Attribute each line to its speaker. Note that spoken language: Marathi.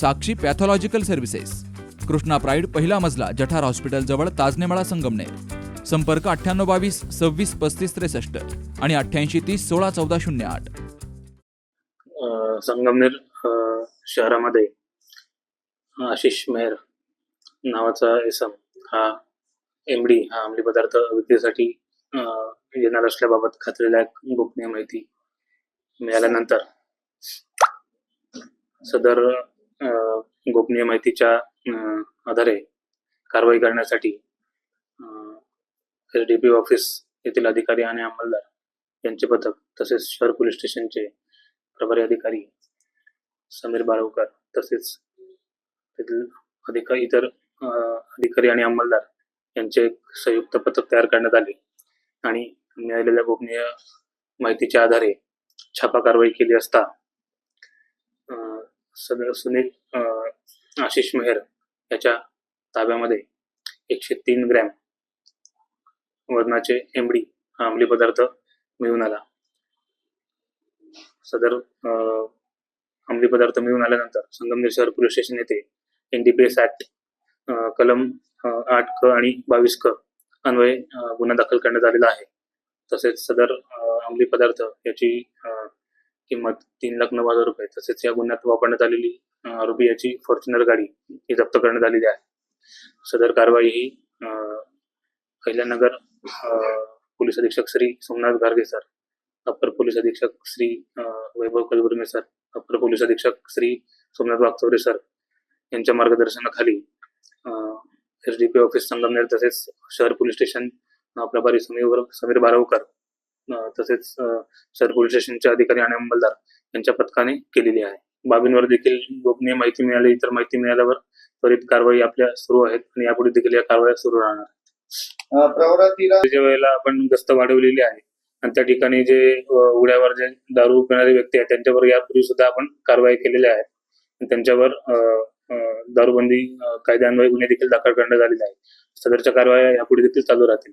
Speaker 1: Sakshi pathological services. Krishna pride पहिला मजला जठार हॉस्पिटल जवळ ताजनेमाळा संगमनेर. संपर्क अठ्ठ्याण्णव बावीस सव्वीस पस्तीस त्रेसष्ट आणि अठ्ठ्याऐंशी तीस सोळा चौदा शून्य आठ.
Speaker 2: अ, संगमनेर शहरामध्ये आशिष मेहर नावाचा इसम हा एमडी हा अंमली पदार्थ विक्रीसाठी येणार असल्याबाबत खात्रीलायक गोपनीय माहिती मिळाल्यानंतर सदर गोपनीय माहितीच्या आधारे कारवाई करण्यासाठी एस डी पी ऑफिस येथील अधिकारी आणि अंमलदार यांचे पथक तसेच शहर पोलीस स्टेशनचे प्रभारी अधिकारी समीर बाळवकर तसेच तेथील अधिकारी इतर अ, अधिकारी आणि अंमलदार यांचे एक संयुक्त पथक तयार करण्यात आले आणि मिळालेल्या गोपनीय माहितीच्या आधारे छापा कारवाई केली असता सदर सुनील आशिष मेहर याच्या ताब्यामध्ये एकशे तीन ग्रॅम वजनाचे एमडी हा अंमली पदार्थ मिळून आला. सदर अंमली पदार्थ मिळून आल्यानंतर संगमनेर शहर पोलीस स्टेशन येथे एनडीपीएस ऍक्ट अ, कलम आठ क आणि बावीस क अन्वये गुन्हा दाखल करण्यात आलेला आहे. तसेच सदर अंमली पदार्थ याची किंमत तीन लाख नऊ हजार रुपये. तसेच या गुन्ह्यात वापरण्यात आलेली आरोपी याची फॉर्च्युनर गाडी ही जप्त करण्यात आलेली आहे. सदर कारवाई ही अ, अहिल्यानगर अ, पोलीस अधीक्षक Shri Somnath Garge sir upper police अधीक्षक Shri Vaibhav Kalburme sir upper police अधीक्षक श्री सोमनाथ वागचौरे सर यांच्या मार्गदर्शनाखाली S D P office Sangamner तसेच शहर पोलीस स्टेशन प्रभारी समीर समीर बारवकर तसेच शहर पोलीस स्टेशनचे अधिकारी आणि अंमलदार यांच्या पथकाने केलेली आहे. बाबींवर देखील गोपनीय माहिती मिळाली इतर माहिती मिळाल्यावर त्वरित कारवाई आपल्या सुरू आहेत आणि यापुढे देखील या कारवाया सुरू राहणार वेळेला आपण गस्त वाढवलेली आहे आणि त्या ठिकाणी जे अ, उघड्यावर जे दारू पिणारे व्यक्ती आहेत त्यांच्यावर यापूर्वी सुद्धा आपण कारवाई केलेल्या आहेत त्यांच्यावर दारूबंदी कायद्यान्वये गुन्हे देखील दाखल करण्यात आलेले आहेत. सदरच्या कारवाया यापुढे देखील चालू राहतील.